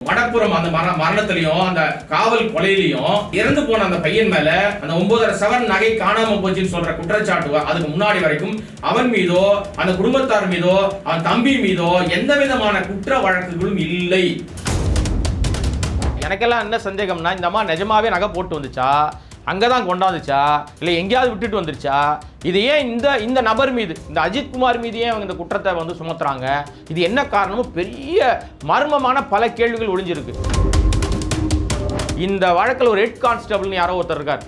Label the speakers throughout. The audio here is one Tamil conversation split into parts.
Speaker 1: வடப்புறம் அந்த மர மரணத்திலையும் அந்த காவல் கொலையிலையும் இறந்து போன அந்த பையன் மேல அந்த ஒன்பதரை சவரன் நகை காணாம போச்சுன்னு சொல்ற குற்றச்சாட்டு அதுக்கு முன்னாடி வரைக்கும் அவன் மீதோ அந்த குடும்பத்தார் மீதோ அவன் தம்பி மீதோ எந்த விதமான குற்ற வழக்குகளும் இல்லை. எனக்கெல்லாம் என்ன சந்தேகம்னா இந்த அம்மா நிஜமாவே நகை போட்டு வந்துச்சா? அங்கே தான் கொண்டாந்துச்சா? இல்லை எங்கேயாவது விட்டுட்டு வந்துருச்சா? இது ஏன் இந்த இந்த நபர் மீது இந்த அஜித் குமார் மீது ஏன் அவங்க இந்த குற்றத்தை வந்து சுமத்துறாங்க? இது என்ன காரணமும் பெரிய மர்மமான பல கேள்விகள் ஒளிஞ்சிருக்கு. இந்த வழக்கில் ஒரு ஹெட் கான்ஸ்டபிள்னு யாரோ ஒருத்தர் இருக்கார்.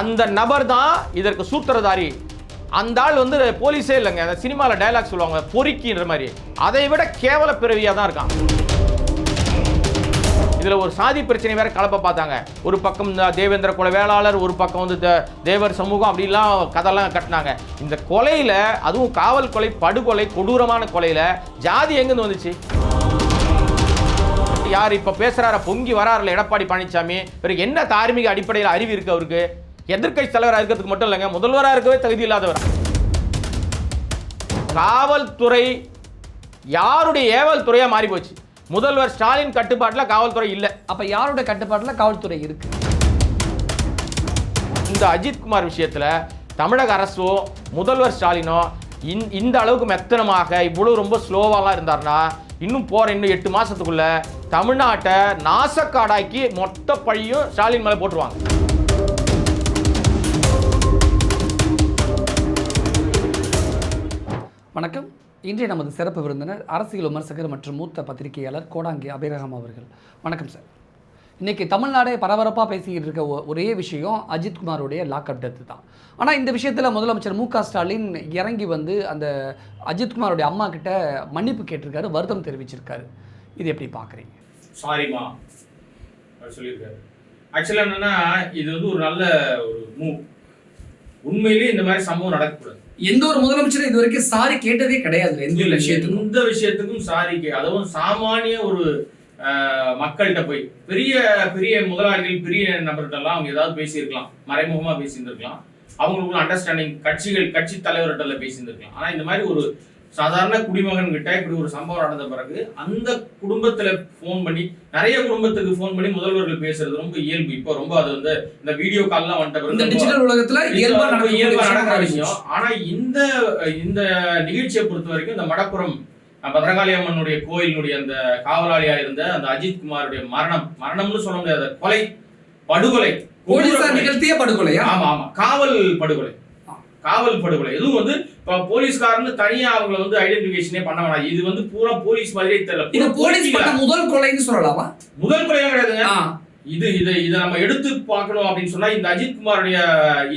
Speaker 1: அந்த நபர் தான் இதற்கு சூத்திரதாரி. அந்த ஆள் வந்து போலீஸே இல்லைங்க. அந்த சினிமாவில் டைலாக் சொல்லுவாங்க பொறுக்கின்ற மாதிரி. அதை விட கேவல பிறவியாக தான் இருக்கான். இதில் ஒரு சாதி பிரச்சனை வேற கலப்ப பார்த்தாங்க. ஒரு பக்கம் இந்த தேவேந்திர குல வேளாளர் ஒரு பக்கம் வந்து தேவர் சமூகம் அப்படிலாம் கதைலாம் கட்டினாங்க. இந்த கொலையில் அதுவும் காவல் கொலை படுகொலை கொடூரமான கொலையில் ஜாதி எங்கேருந்து வந்துச்சு? யார் இப்போ பேசுகிறார பொங்கி வராருல எடப்பாடி பழனிசாமி பிறகு என்ன தார்மீக அடிப்படையில் அறிவு இருக்கு அவருக்கு? எதிர்க்கட்சி தலைவராக இருக்கிறதுக்கு மட்டும் இல்லைங்க முதல்வராக இருக்கவே தகுதி இல்லாதவர். காவல்துறை யாருடைய ஏவல் துறையாக மாறி போச்சு முதல்வர் ஸ்டாலின் கட்டுப்பாட்டில் காவல்துறை இல்லை.
Speaker 2: அப்ப யாரோட கட்டுப்பாட்டுல காவல்துறை இருக்கு?
Speaker 1: இந்த அஜித் குமார் விஷயத்துல தமிழக அரசோ முதல்வர் ஸ்டாலினோ இந் இந்த அளவுக்கு மெத்தனமாக இவ்வளவு ரொம்ப ஸ்லோவாலாம் இருந்தாருன்னா இன்னும் போற இன்னும் எட்டு மாசத்துக்குள்ள தமிழ்நாட்டை நாசக்காடாக்கி மொத்த பழியும் ஸ்டாலின் மேலே போட்டுருவாங்க.
Speaker 2: வணக்கம். இன்றைய நமது சிறப்பு விருந்தினர் அரசியல் விமர்சகர் மற்றும் மூத்த பத்திரிகையாளர் கோடாங்கி அபிரகம் அவர்கள். வணக்கம் சார். இன்னைக்கு தமிழ்நாடே பரபரப்பாக பேசிக்கிட்டு இருக்க ஒரே விஷயம் அஜித்குமாருடைய லாக்அப் டெத்து தான். ஆனால் இந்த விஷயத்தில் முதலமைச்சர் மு க ஸ்டாலின் இறங்கி வந்து அந்த அஜித்குமாருடைய அம்மா கிட்ட மன்னிப்பு கேட்டிருக்காரு வருத்தம் தெரிவிச்சிருக்காரு. இது எப்படி பார்க்குறீங்க
Speaker 1: சாரிமா சொல்லியிருக்காரு. ஆக்சுவலாக என்னென்னா இது வந்து ஒரு நல்ல ஒரு மூவ் உண்மையிலேயே இந்த மாதிரி சம்பவம் நடக்கக்கூடாது.
Speaker 2: எந்த ஒரு முதலமைச்சரும் இது வரைக்கும் சாரி கேட்டதே கிடையாது எந்த ஒரு விஷயத்துக்கும்.
Speaker 1: எந்த விஷயத்துக்கும் சாரி கே- அதுவும் சாமானிய ஒரு மக்கள்கிட்ட போய். பெரிய பெரிய முதலாளிகள் பெரிய நபர்கிட்டலாம் அவங்க ஏதாவது பேசியிருக்கலாம். மறைமுகமா பேசியிருந்திருக்கலாம். அவங்களுக்குள்ள அண்டர்ஸ்டாண்டிங் கட்சிகள் கட்சி தலைவர்கிட்ட பேசியிருந்திருக்கலாம். ஆனா இந்த மாதிரி ஒரு சாதாரண குடிமகன் கிட்ட இப்படி ஒரு சம்பவம் நடந்த பிறகு அந்த குடும்பத்துல ஃபோன் பண்ணி நிறைய குடும்பத்துக்கு ஃபோன் பண்ணி முதல்வர்கள் பேசுறது ரொம்ப இயல்பு. இப்போ ரொம்ப அது வந்து இந்த வீடியோ கால்லாம் வந்துட்ட பிறகு
Speaker 2: இந்த டிஜிட்டல் உலகத்துல இயல்பா
Speaker 1: நடக்கிற. விஷயம். ஆனா இந்த இந்த நிகழ்ச்சியை பொறுத்த வரைக்கும் இந்த மடப்புறம் பத்ரகாளி அம்மனுடைய கோயிலினுடைய அந்த காவலாளியா இருந்த அந்த அஜித் குமாருடைய மரணம் மரணம்னு சொல்ல முடியாது கொலை படுகொலை
Speaker 2: போலீசார் நிகழ்த்திய படுகொலையா?
Speaker 1: ஆமா ஆமா. காவல் படுகொலை. காவல் படுகொலை. இதுவும் வந்து இப்ப போலீஸ்காரன்னு தனியா அவங்கள வந்து ஐடென்டிபிகேஷனே பண்ண வேணாம். இது வந்து பூரா போலீஸ் மாதிரியே தெரியல.
Speaker 2: இது போலீஸ் பண்ண முதல் கொலைன்னு சொல்லலாமா?
Speaker 1: முதல் கொலையா கிடையாதுங்க. இது இதை இதை நம்ம எடுத்து பார்க்கணும் அப்படின்னு சொன்னா இந்த அஜித் குமாருடைய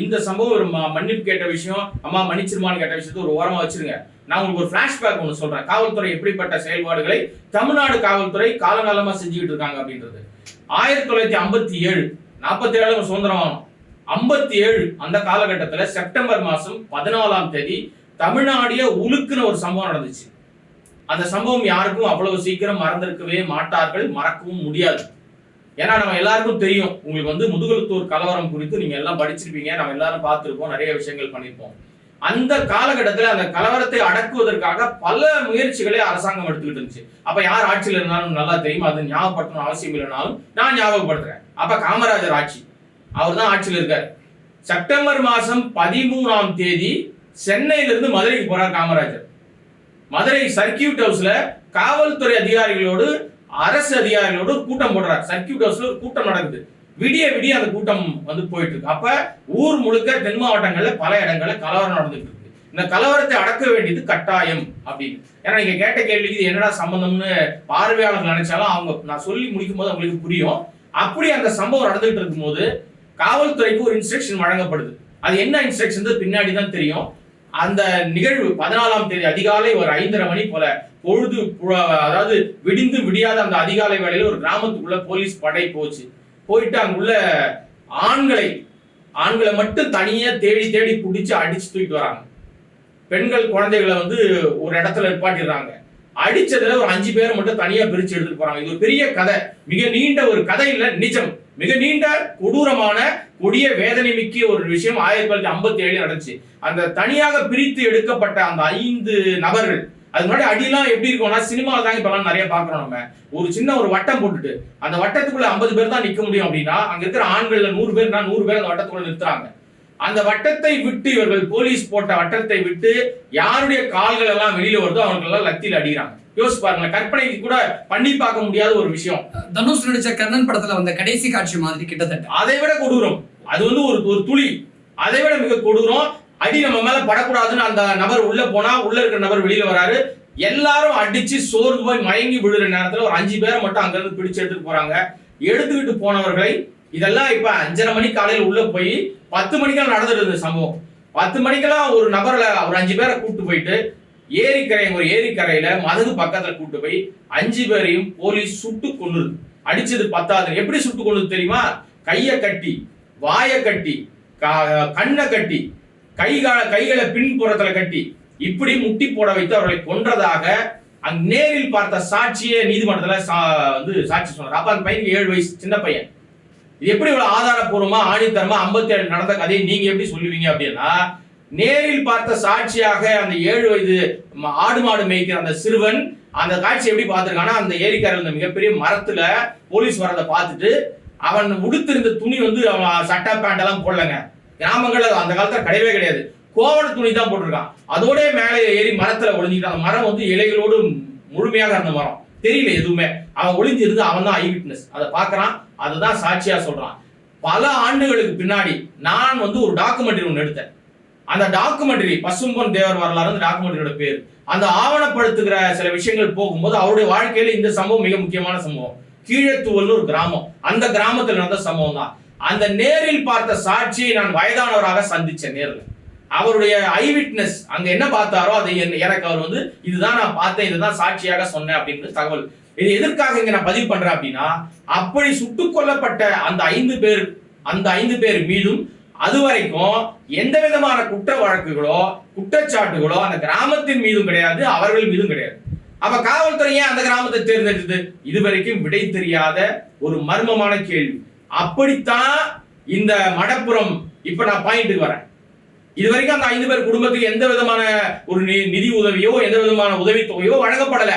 Speaker 1: இந்த சம்பவம் ஒரு மன்னிப்பு கேட்ட விஷயம் அம்மா மன்னிச்சிருமான்னு கேட்ட விஷயத்தை ஒரு ஓரமா வச்சிருங்க. நான் உங்களுக்கு ஒரு ஃபிளாஷ்பேக் ஒன்று சொல்றேன். காவல்துறை எப்படிப்பட்ட செயல்பாடுகளை தமிழ்நாடு காவல்துறை காலங்காலமா செஞ்சுக்கிட்டு இருக்காங்க அப்படின்றது. ஆயிரத்தி தொள்ளாயிரத்தி ஐம்பத்தி ஏழு நாற்பத்தி ஏழு சுதந்திரமானோம் ஐம்பத்தி ஏழு அந்த காலகட்டத்துல செப்டம்பர் மாசம் பதினாலாம் தேதி தமிழ்நாடிய உலுக்குன ஒரு சம்பவம் நடந்துச்சு. அந்த சம்பவம் யாருக்கும் அவ்வளவு சீக்கிரம் மறந்திருக்கவே மாட்டார்கள் மறக்கவும் முடியாது. ஏன்னா நம்ம எல்லாருக்கும் தெரியும். உங்களுக்கு வந்து முதுகுளத்தூர் கலவரம் குறித்து நீங்க எல்லாம் படிச்சிருப்பீங்க. நம்ம எல்லாரும் பார்த்துருப்போம் நிறைய விஷயங்கள் பண்ணியிருப்போம். அந்த காலகட்டத்தில் அந்த கலவரத்தை அடக்குவதற்காக பல முயற்சிகளை அரசாங்கம் எடுத்துக்கிட்டு இருந்துச்சு. அப்ப யார் ஆட்சியில் இருந்தாலும் நல்லா தெரியும். அது ஞாபகப்படுத்தணும் அவசியம் இல்லைனாலும் நான் ஞாபகப்படுத்துறேன். அப்ப காமராஜர் ஆட்சி. அவர் தான் ஆட்சியில் இருக்கார். செப்டம்பர் மாதம் பதிமூணாம் தேதி சென்னையிலிருந்து மதுரைக்கு போகிறார் காமராஜர். மதுரை சர்க்கியூட் ஹவுஸில் காவல்துறை அதிகாரிகளோடு அரசு அதிகாரிகளோடு கூட்டம் போடுறார். சர்க்கியூட் ஹவுஸில் ஒரு கூட்டம் நடக்குது. விடிய விடிய அந்த கூட்டம் வந்து போயிட்டு இருக்கு அப்ப ஊர் முழுக்க தென் மாவட்டங்கள்ல பல இடங்கள்ல கலவரம் நடந்துட்டு இருக்கு இந்த கலவரத்தை அடக்க வேண்டியது கட்டாயம் அப்படின்னு. ஏன்னா நீங்க கேட்ட கேள்விக்கு இது என்னடா சம்பந்தம்னு பார்வையாளர்கள் நினைச்சாலும் அவங்க நான் சொல்லி முடிக்கும் போது அவங்களுக்கு புரியும். அப்படி அந்த சம்பவம் நடந்துகிட்டு இருக்கும்போது காவல்துறைக்கு ஒரு இன்ஸ்ட்ரக்ஷன் வழங்கப்படுது. அது என்ன இன்ஸ்ட்ரக்ஷன் பின்னாடி தான் தெரியும். அந்த நிகழ்வு பதினாலாம் தேதி அதிகாலை ஒரு ஐந்தரை மணி போல பொழுது பு- அதாவது விடிந்து விடியாத அந்த அதிகாலை வேளையில ஒரு கிராமத்துக்குள்ள போலீஸ் படை போச்சு. போயிட்டு அங்குள்ள ஆண்களை ஆண்களை மட்டும் தனியா தேடி தேடி பிடிச்சி அடிச்சு தூக்கிட்டு வராங்க. பெண்கள் குழந்தைகளை வந்து ஒரு இடத்துல நிப்பாட்டிடுறாங்க. அடிச்சதுல ஒரு அஞ்சு பேரை மட்டும் தனியா பிரிச்சு எடுத்துட்டு போறாங்க. இது ஒரு பெரிய கதை. மிக நீண்ட ஒரு கதை இல்ல நிஜம். மிக நீண்ட கொடூரமான கொடிய வேதனை மிக்க ஒரு விஷயம் ஆயிரத்தி தொள்ளாயிரத்தி ஐம்பத்தி ஏழு நடந்துச்சு. அந்த தனியாக பிரித்து எடுக்கப்பட்ட அந்த ஐந்து நபர்கள் அது முன்னாடி அடியெல்லாம் எப்படி இருக்கும்னா சினிமாவில் தாங்க இப்பெல்லாம் நிறைய பார்க்குறோம் நம்ம. ஒரு சின்ன ஒரு வட்டம் போட்டுட்டு அந்த வட்டத்துக்குள்ள ஐம்பது பேர் தான் நிற்க முடியும் அப்படின்னா அங்கே இருக்கிற ஆண்கள்ல நூறு பேர் நான் நூறு பேர் அந்த வட்டத்துக்குள்ள நிறுத்துறாங்க. அந்த வட்டத்தை விட்டு இவர்கள் போலீஸ் போட்ட வட்டத்தை விட்டு யாருடைய கால்கள் எல்லாம் வெளியில வருதோ அவர்கள் எல்லாம் லத்தியில் அடிக்கிறாங்க. யோசிச்சு பாருங்களேன். கற்பனைக்கு கூட பண்ணி பார்க்க முடியாத ஒரு விஷயம்.
Speaker 2: தனுஷ் நடிச்ச கர்ணன் படத்துல வந்த கடைசி காட்சி மாதிரி கிட்டத்தட்ட.
Speaker 1: அதை விட கொடூரம். அது வந்து ஒரு ஒரு துளி. அதை விட மிக கொடூரம். அடி நம்ம மேல படக்கூடாதுன்னு அந்த நபர் உள்ள போனா உள்ள இருக்கிற நபர் வெளியில வராரு. எல்லாரும் அடிச்சு சோர்ந்து போய் மயங்கி விழுற நேரத்துல ஒரு அஞ்சு பேரை மட்டும் அங்க இருந்து பிடிச்சு எடுத்துட்டு போறாங்க. எடுத்துக்கிட்டு போனவர்களை இதெல்லாம் இப்ப அஞ்சரை மணி காலையில உள்ள போய் பத்து மணிக்கெல்லாம் நடந்துட்டு இருந்த சம்பவம். பத்து மணிக்கெல்லாம் ஒரு நபர்ல ஒரு அஞ்சு பேரை கூட்டு போயிட்டு ஏரிக்கரை ஒரு ஏரிக்கரையில மதகு பக்கத்துல கூட்டு போய் அஞ்சு பேரையும் போலீஸ் சுட்டு கொன்னுது அடிச்சது பத்தாது. எப்படி சுட்டு கொண்டு தெரியுமா? கைய கட்டி வாயை கட்டி க- கண்ணை கட்டி கைகால கைகளை பின்புறத்துல கட்டி இப்படி முட்டி போட வைத்து அவர்களை கொன்றதாக அங்க நேரில் பார்த்த சாட்சியே நீதிமன்றத்துல சா- வந்து சாட்சி சொன்னார். அப்ப அந்த பையனுக்கு ஏழு வயசு சின்ன பையன். இது எப்படி இவ்வளவு ஆதாரப்பூர்வமா ஆணித்தரமா 57 ஏழு நடந்த கதையை நீங்க எப்படி சொல்லுவீங்க அப்படின்னா நேரில் பார்த்த சாட்சியாக அந்த ஏழு வயது ஆடு மாடு மேய்க்கிற அந்த சிறுவன் அந்த காட்சி எப்படி பார்த்துருக்கான்னா அந்த ஏரிக்கரையில் இருந்த மிகப்பெரிய மரத்துல போலீஸ் வரதை பார்த்துட்டு அவன் உடுத்திருந்த துணி வந்து அவன் சட்டை பேண்ட் எல்லாம் போடலங்க கிராமங்கள்ல அந்த காலத்துல கிடையவே கிடையாது. கோவண துணி தான் போட்டிருக்கான். அதோட மேலே ஏறி மரத்துல ஒளிஞ்சிக்கிட்டான் அந்த மரம் வந்து இலைகளோடு முழுமையாக இருந்த மரம். தெரியல எதுவுமே. அவன் ஒளிஞ்சிருந்து அவன் தான் ஐ விட்னஸ் அதை பார்க்கறான். அதுதான் சாட்சியா சொல்றான். பல ஆண்டுகளுக்கு பின்னாடி நான் வந்து ஒரு டாக்குமெண்ட்ரி ஒன்று எடுத்தேன். அந்த டாக்குமெண்ட்ரி பசும்பொன் தேவர் வரலாறு அந்த டாக்குமெண்ட்ரியோட பேர். அந்த ஆவணப்படுத்துகிற சில விஷயங்கள் போகும்போது அவருடைய வாழ்க்கையில இந்த சம்பவம் மிக முக்கியமான சம்பவம். கீழத்துவல்னு ஒரு கிராமம். அந்த கிராமத்தில் நடந்த சம்பவம் தான் அந்த நேரில் பார்த்த சாட்சியை நான் வயதானவராக சந்தித்தேன் நேரில். அவருடைய ஐ விட்னஸ் அங்க என்ன பார்த்தாரோ அதை எனக்கு அவர் வந்து இதுதான் நான் பார்த்தேன் இதுதான் சாட்சியாக சொன்னேன் அப்படின்னு தகவல். இது எதற்காக இங்க நான் பதிவு பண்றேன் அப்படின்னா அப்படி சுட்டுக் கொல்லப்பட்ட அந்த ஐந்து பேர் அந்த ஐந்து பேர் மீதும் அது வரைக்கும் எந்த விதமான குற்ற வழக்குகளோ குற்றச்சாட்டுகளோ அந்த கிராமத்தின் மீதும் கிடையாது அவர்கள் மீதும் கிடையாது. அப்ப காவல்துறை ஏன் அந்த கிராமத்தை தேர்ந்தெடுத்தது? இதுவரைக்கும் விடை தெரியாத ஒரு மர்மமான கேள்வி. அப்படித்தான் இந்த மடப்புறம் இப்ப நான் பாயிண்ட்டுக்கு வரேன். இது வரைக்கும் அந்த ஐந்து பேர் குடும்பத்துக்கு எந்த விதமான ஒரு நி- நிதி உதவியோ எந்த விதமான உதவித்தொகையோ வழங்கப்படல.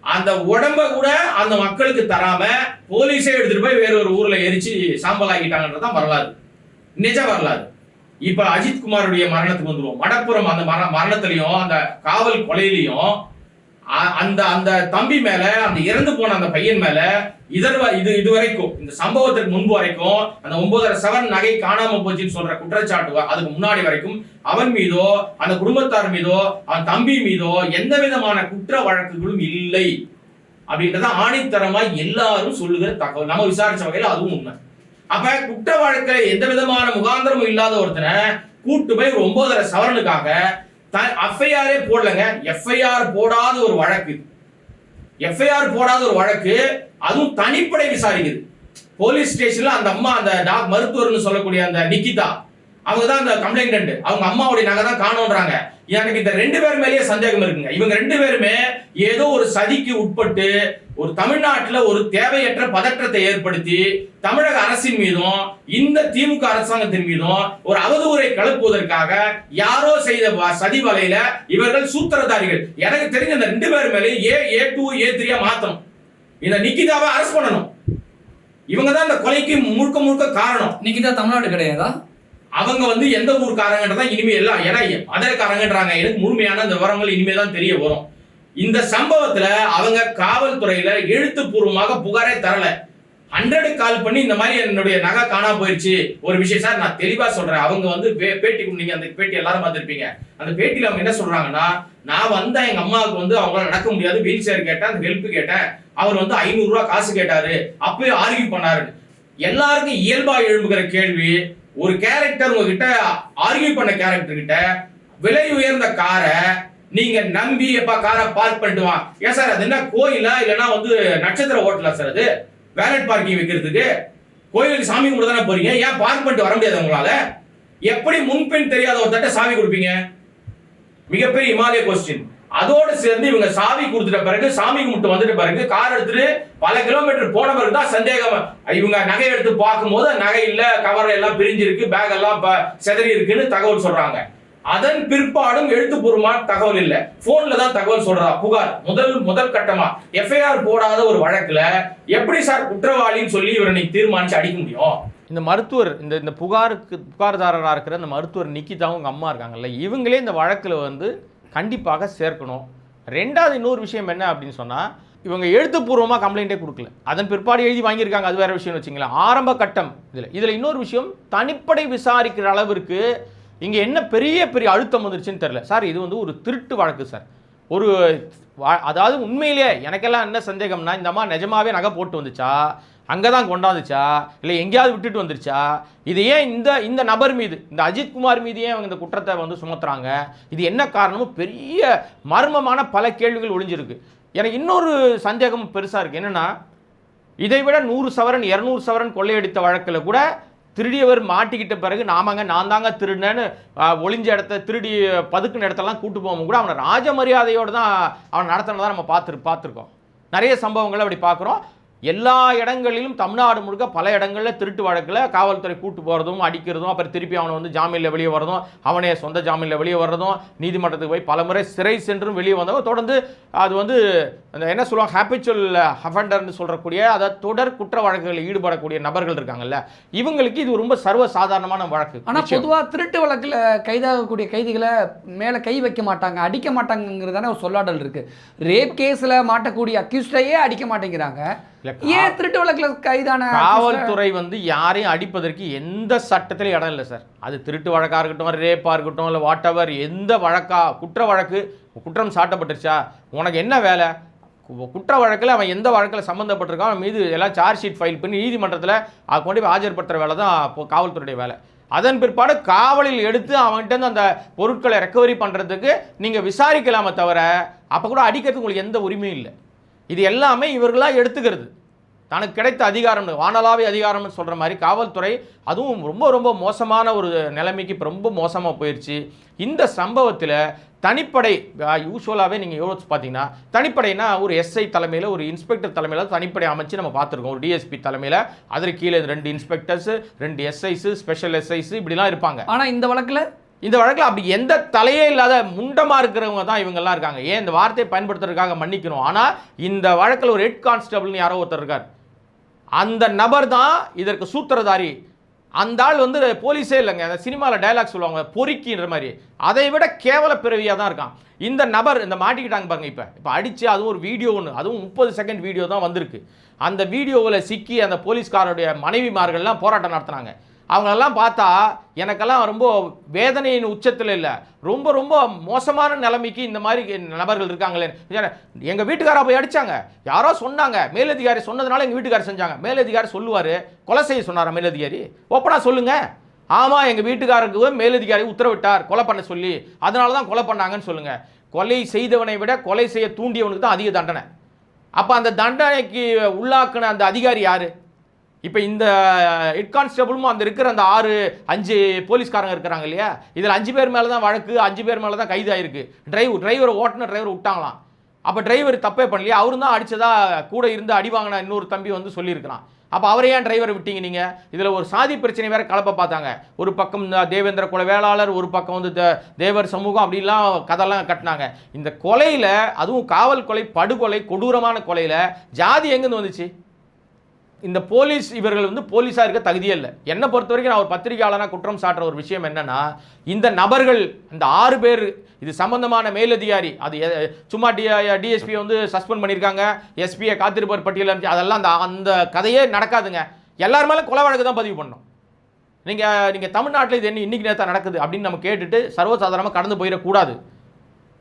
Speaker 1: அந்த உடம்ப கூட அந்த மக்களுக்கு தராம போலீஸே எடுத்துட்டு போய் வேற ஒரு ஊர்ல எரிச்சு சாம்பல் ஆகிட்டாங்கன்றதான் வரலாறு. நிஜ வரலாறு. இப்ப அஜித் குமாருடைய மரணத்துக்கு வந்துருவோம். மடப்புறம் அந்த மர மரணத்திலையும் அந்த காவல் கொலையிலையும் அ- அந்த அந்த தம்பி மேல அந்த இறந்து போன அந்த பையன் மேல இதர் இது இது வரைக்கும் இந்த சம்பவத்திற்கு முன்பு வரைக்கும் அந்த ஒன்பதரை செவன் நகை காணாம போச்சுன்னு சொல்ற குற்றச்சாட்டு அதுக்கு முன்னாடி வரைக்கும் அவன் மீதோ அந்த குடும்பத்தார் மீதோ அவன் தம்பி மீதோ எந்த விதமான குற்ற வழக்குகளும் இல்லை. அப்படின்றத ஆணித்தரமா எல்லாரும் சொல்லுகிற தகவல். நம்ம விசாரிச்ச வகையில அதுவும் உண்மை. அப்ப குற்ற வழக்கில் எந்த விதமான முகாந்திரமும் இல்லாத ஒருத்தனை கூட்டு போய் ஒரு ஒன்பதரை சவரனுக்காக எஃப்ஐஆரே போடலங்க. எஃப்ஐஆர் போடாத ஒரு வழக்கு. எஃப்ஐஆர் போடாத ஒரு வழக்கு. அதுவும் தனிப்படை விசாரிக்குது. போலீஸ் ஸ்டேஷன்ல அந்த அம்மா அந்த டாக் மருத்துவர்னு சொல்லக்கூடிய அந்த நிக்கிதா அவங்க தான் அந்த கம்ப்ளைண்ட் அவங்க அம்மாவுடைய நகை தான் காணோன்றாங்க. எனக்கு இந்த ரெண்டு பேர் மேலேயே சந்தேகம் இருக்குங்க. இவங்க ரெண்டு பேருமே ஏதோ ஒரு சதிக்கு உட்பட்டு ஒரு தமிழ்நாட்டில் ஒரு தேவையற்ற பதற்றத்தை ஏற்படுத்தி தமிழக அரசின் மீதும் இந்த திமுக அரசாங்கத்தின் மீதும் ஒரு அவதூறை கலப்புவதற்காக யாரோ செய்த வ- சதி வலையில இவர்கள் சூத்திரதாரிகள். எனக்கு தெரிஞ்ச இந்த ரெண்டு பேர் மேலே ஏ ஏ டூ ஏ த்ரீயா மாத்தணும். இந்த நிக்கிதாவை அரசு பண்ணணும். இவங்க தான் இந்த கொலைக்கு முழுக்க முழுக்க காரணம்.
Speaker 2: நிக்கிதா தமிழ்நாடு கிடையாதா?
Speaker 1: அவங்க வந்து எந்த ஊருக்காரங்கன்றதான் இனிமே எல்லாம் ஏன்னா மதுரைக்காரங்கன்றாங்க. எனக்கு முழுமையான அந்த விவரங்கள் இனிமே தான் தெரிய வரும். இந்த சம்பவத்துல அவங்க காவல்துறையில எழுத்துப்பூர்வமாக புகாரே தரல. ஹண்ட்ரடு கால் பண்ணி இந்த மாதிரி என்னுடைய நகை காணாம போயிடுச்சு ஒரு விஷயம் சார் நான் தெளிவா சொல்றேன். அவங்க வந்து பேட்டி நீங்க அந்த பேட்டி எல்லாரும் பார்த்துருப்பீங்க. அந்த பேட்டியில அவங்க என்ன சொல்றாங்கன்னா நான் வந்த எங்க அம்மாவுக்கு வந்து அவங்களால நடக்க முடியாது. வீல் சேர் கேட்டேன் அந்த ஹெல்ப் கேட்டேன். அவர் வந்து ஐநூறு ரூபா காசு கேட்டாரு. அப்பயும் ஆர்கியூ பண்ணாரு. எல்லாருக்கும் இயல்பா எழும்புகிற கேள்வி ஒரு கேரக்டர் உங்ககிட்ட ஆர்கியூ பண்ண கேரக்டர் கிட்ட விலை உயர்ந்த காரை நீங்க நம்பி எப்பா காரை பார்க் பண்ணிட்டு வா. ஏன் சார் அது என்ன கோயிலா? இல்லைன்னா வந்து நட்சத்திர ஹோட்டலா சார் அது? வேலட் பார்க்கிங் வைக்கிறதுக்கு? கோயிலுக்கு சாமி கும்பிட தானே போறீங்க? ஏன் பார்க் பண்ணிட்டு வர முடியாது உங்களால? எப்படி முன்பின் தெரியாத ஒருத்தட்ட சாமி கொடுப்பீங்க மிகப்பெரிய இமாலய கொஸ்டின் அதோடு சேர்ந்து இவங்க சாவி கொடுத்துட்ட பிறகு சாமி கும்பிட்டு வந்துட்ட பிறகு கார் எடுத்துட்டு பல கிலோமீட்டர் போன பிறகு தான் சந்தேகம் இவங்க நகை எடுத்து பார்க்கும்போது நகை இல்ல கவர் எல்லாம் பிரிஞ்சிருக்கு பேக் எல்லாம் ப- சிதறி இருக்குன்னு தகவல் சொல்றாங்க.
Speaker 3: அதன் பிற்பாடும் எழுத்துப்பூர்வமா தகவல் இல்ல. போன்ல தான் தகவல் சொல்றா புகார். முதல் முதல் கட்டமா. எஃப்ஐஆர் போடாத ஒரு வழக்குல எப்படி சார் குற்றவாளின்னு சொல்லி இவரை நீ தீர்மானிச்சு அடிக்க முடியும்?
Speaker 1: இந்த மருத்துவர் இந்த இந்த புகாருக்கு புகார்தாரராக இருக்கிற இந்த மருத்துவர் நிக்கிதாவும் உங்கள் அம்மா இருக்காங்கல்ல இவங்களே இந்த வழக்கில் வந்து கண்டிப்பாக சேர்க்கணும். ரெண்டாவது இன்னொரு விஷயம் என்ன அப்படின்னு சொன்னால் இவங்க எழுத்துப்பூர்வமாக கம்ப்ளைண்ட்டே கொடுக்கல. அதன் பிற்பாடு எழுதி வாங்கியிருக்காங்க அது வேறு விஷயம்னு வச்சுங்களேன் ஆரம்ப கட்டம் இதில். இதில் இன்னொரு விஷயம் தனிப்படை விசாரிக்கிற அளவிற்கு இங்கே என்ன பெரிய பெரிய அழுத்தம் வந்துருச்சுன்னு தெரில சார் இது வந்து ஒரு திருட்டு வழக்கு சார். ஒரு அதாவது உண்மையிலேயே எனக்கெல்லாம் என்ன சந்தேகம்னா இந்த அம்மா நிஜமாவே நகை போட்டு வந்துச்சா? அங்கே தான் கொண்டாந்துச்சா? இல்லை எங்கேயாவது விட்டுட்டு வந்துருச்சா? இது ஏன் இந்த இந்த நபர் மீது இந்த அஜித் குமார் மீது ஏன் அவங்க இந்த குற்றத்தை வந்து சுமத்துறாங்க? இது என்ன காரணமும் பெரிய மர்மமான பல கேள்விகள் ஒளிஞ்சிருக்கு. எனக்கு இன்னொரு சந்தேகமும் பெருசாக இருக்குது என்னென்னா இதை விட நூறு சவரன் இரநூறு சவரன் கொள்ளையடித்த வழக்கில் கூட திருடியவர் மாட்டிக்கிட்ட பிறகு நாமங்க நான் தாங்க திருடினேன்னு ஒளிஞ்ச இடத்த திருடி பதுக்குன இடத்தெல்லாம் கூட்டு போகும் கூட அவனை ராஜ மரியாதையோடு தான் அவன் நடத்தினதான் நம்ம பார்த்துரு பார்த்துருக்கோம். நிறைய சம்பவங்களை அப்படி பார்க்குறோம். எல்லா இடங்களிலும் தமிழ்நாடு முழுக்க பல இடங்களில் திருட்டு வழக்கில் காவல்துறை கூட்டு போகிறதும் அடிக்கிறதும் அப்புறம் திருப்பி அவனை வந்து ஜாமீனில் வெளியே வர்றதும் அவனே சொந்த ஜாமீனில் வெளியே வர்றதும் நீதிமன்றத்துக்கு போய் பலமுறை சிறை சென்றும் வெளியே வந்தவங்க தொடர்ந்து அது வந்து அந்த என்ன சொல்லுவாங்க ஹேபிச்சுவல் அஃபண்டர்னு சொல்கிறக்கூடிய அதாவது தொடர் குற்ற வழக்குகளில் ஈடுபடக்கூடிய நபர்கள் இருக்காங்கல்ல இவங்களுக்கு இது ரொம்ப சர்வ சாதாரணமான வழக்கு.
Speaker 2: ஆனா
Speaker 1: நிச்சயம்.
Speaker 2: பொதுவா திருட்டு வழக்குல கைதாகக்கூடிய கைதிகளை மேல கை வைக்க மாட்டாங்க அடிக்க மாட்டாங்கிறதான ஒரு சொல்லாடல் இருக்கு. ரேப் கேஸ்ல மாட்டக்கூடிய அக்யூஸ்டையே அடிக்க மாட்டேங்கிறாங்க. ஏன் திருட்டு வழக்குல கைதான
Speaker 1: காவல்துறை வந்து யாரையும் அடிப்பதற்கு எந்த சட்டத்திலும் இடம் இல்லை சார். அது திருட்டு வழக்காக இருக்கட்டும் ரேப்பாக இருக்கட்டும் இல்லை வாட் எவர் எந்த வழக்கா குற்ற வழக்கு குற்றம் சாட்டப்பட்டுருச்சா உனக்கு என்ன வேலை? குற்ற வழக்கில் அவன் எந்த வழக்கில் சம்மந்தப்பட்டிருக்கான் அவன் மீது எல்லாம் சார்ஜ் ஷீட் ஃபைல் பண்ணி நீதிமன்றத்தில் அதை கொண்டு போய் ஆஜர்படுத்துகிற வேலை தான் இப்போ காவல்துறையுடைய வேலை. அதன் பிற்பாடு காவலில் எடுத்து அவன்கிட்ட அந்த பொருட்களை ரெக்கவரி பண்ணுறதுக்கு நீங்கள் விசாரிக்கலாமே தவிர அப்போ கூட அடிக்கிறதுக்கு உங்களுக்கு எந்த உரிமையும் இல்லை. இது எல்லாமே இவர்களாக எடுத்துக்கிறது. தனக்கு கிடைத்த அதிகாரம் வானலாவிய அதிகாரம்னு சொல்கிற மாதிரி காவல்துறை அதுவும் ரொம்ப ரொம்ப மோசமான ஒரு நிலைமைக்கு இப்போ ரொம்ப மோசமாக போயிடுச்சு இந்த சம்பவத்தில் தனிப்படை யூஸ்வலாகவே நீங்கள் யோசிச்சு பார்த்தீங்கன்னா தனிப்படைனா ஒரு எஸ்ஐ தலைமையில் ஒரு இன்ஸ்பெக்டர் தலைமையில் தனிப்படை அமைச்சு நம்ம பார்த்துருக்கோம். ஒரு டிஎஸ்பி தலைமையில் அதற்கு கீழே ரெண்டு இன்ஸ்பெக்டர்ஸ் ரெண்டு எஸ்ஐஸு ஸ்பெஷல் எஸ்ஐஸு இப்படிலாம் இருப்பாங்க.
Speaker 2: ஆனால் இந்த வழக்கில்
Speaker 1: இந்த வழக்கில் அப்படி எந்த தலையே இல்லாத முண்டமாக இருக்கிறவங்க தான் இவங்கெல்லாம் இருக்காங்க. ஏன் இந்த வார்த்தையை பயன்படுத்துறதுக்காக மன்னிக்கணும்? ஆனால் இந்த வழக்கில் ஒரு ஹெட் கான்ஸ்டபிள்னு யாரோ ஒருத்தர் இருக்கார். அந்த நபர் தான் இதற்கு சூத்திரதாரி. அந்த ஆள் வந்து போலீஸே இல்லைங்க. அந்த சினிமாவில் டைலாக் சொல்லுவாங்க பொறுக்கின்ற மாதிரி. அதை விட கேவல பிறவியாக தான் இருக்கான். இந்த நபர் இந்த மாட்டிக்கிட்டாங்க பாருங்க இப்போ. இப்போ அடித்து அதுவும் ஒரு வீடியோ ஒன்று அதுவும் முப்பது செகண்ட் வீடியோ தான் வந்திருக்கு. அந்த வீடியோவில் சிக்கி அந்த போலீஸ்காரருடைய மனைவிமார்கள்லாம் போராட்டம் நடத்துனாங்க. அவங்களெல்லாம் பார்த்தா எனக்கெல்லாம் ரொம்ப வேதனையின் உச்சத்தில் இல்லை. ரொம்ப ரொம்ப மோசமான நிலைமைக்கு இந்த மாதிரி நபர்கள் இருக்காங்களே. எங்கள் வீட்டுக்காரா போய் அடிச்சாங்க. யாரோ சொன்னாங்க. மேலதிகாரி சொன்னதுனால எங்கள் வீட்டுக்காரர் செஞ்சாங்க. மேலதிகாரி சொல்லுவார். கொலை செய்ய சொன்னாரா மேலதிகாரி? ஒப்பனா சொல்லுங்கள் ஆமாம் எங்கள் வீட்டுக்காரருக்கு மேலதிகாரி உத்தரவிட்டார். கொலை பண்ண சொல்லி. அதனால தான் கொலை பண்ணாங்கன்னு சொல்லுங்கள் கொலை செய்தவனை விட கொலை செய்ய தூண்டியவனுக்கு தான் அதிக தண்டனை. அப்போ அந்த தண்டனைக்கு உள்ளாக்குன அந்த அதிகாரி யாரு? இப்போ இந்த ஹெட் கான்ஸ்டபுளும் அந்த இருக்கிற அந்த ஆறு அஞ்சு போலீஸ்காரங்க இருக்கிறாங்க இல்லையா? இதில் அஞ்சு பேர் மேலே தான் வழக்கு அஞ்சு பேர் மேலே தான் கைதாயிருக்கு. டிரைவர் டிரைவர் ஓட்டுன டிரைவர் விட்டாங்களாம். அப்போ டிரைவர் தப்பே பண்ணலையா அவரும் தான் அடித்ததா கூட இருந்து அடி வாங்கின இன்னொரு தம்பி வந்து சொல்லியிருக்கிறான். அப்போ அவரை ஏன் டிரைவரை விட்டீங்க நீங்கள் இதில் ஒரு சாதி பிரச்சனை வேற கலப்ப பார்த்தாங்க. ஒரு பக்கம் இந்த தேவேந்திர கொலை வேளாளர் ஒரு பக்கம் வந்து தேவர் சமூகம் அப்படிலாம் கதைலாம் கட்டினாங்க. இந்த கொலையில் அதுவும் காவல் கொலை படுகொலை கொடூரமான கொலையில் ஜாதி எங்கேருந்து வந்துச்சு? இந்த போலீஸ் இவர்கள் வந்து போலீஸாக இருக்க தகுதியே இல்லை. என்னை பொறுத்த வரைக்கும் நான் ஒரு பத்திரிகையாளனாக குற்றம் சாட்டுற ஒரு விஷயம் என்னென்னா இந்த நபர்கள் இந்த ஆறு பேர் இது சம்பந்தமான மேலதிகாரி அது சும்மா டி டிஎஸ்பியை வந்து சஸ்பெண்ட் பண்ணியிருக்காங்க எஸ்பியை காத்திருப்பார் பட்டியலில் இருந்துச்சு அதெல்லாம் அந்த அந்த கதையே நடக்காதுங்க. எல்லார் மேலே கொலை வழக்கு தான் பதிவு பண்ணோம். நீங்கள் நீங்கள் தமிழ்நாட்டில் இது என்ன இன்னைக்கு நேரத்தை நடக்குது அப்படின்னு நம்ம கேட்டுட்டு சர்வசாதாரணமாக கடந்து போயிடக்கூடாது.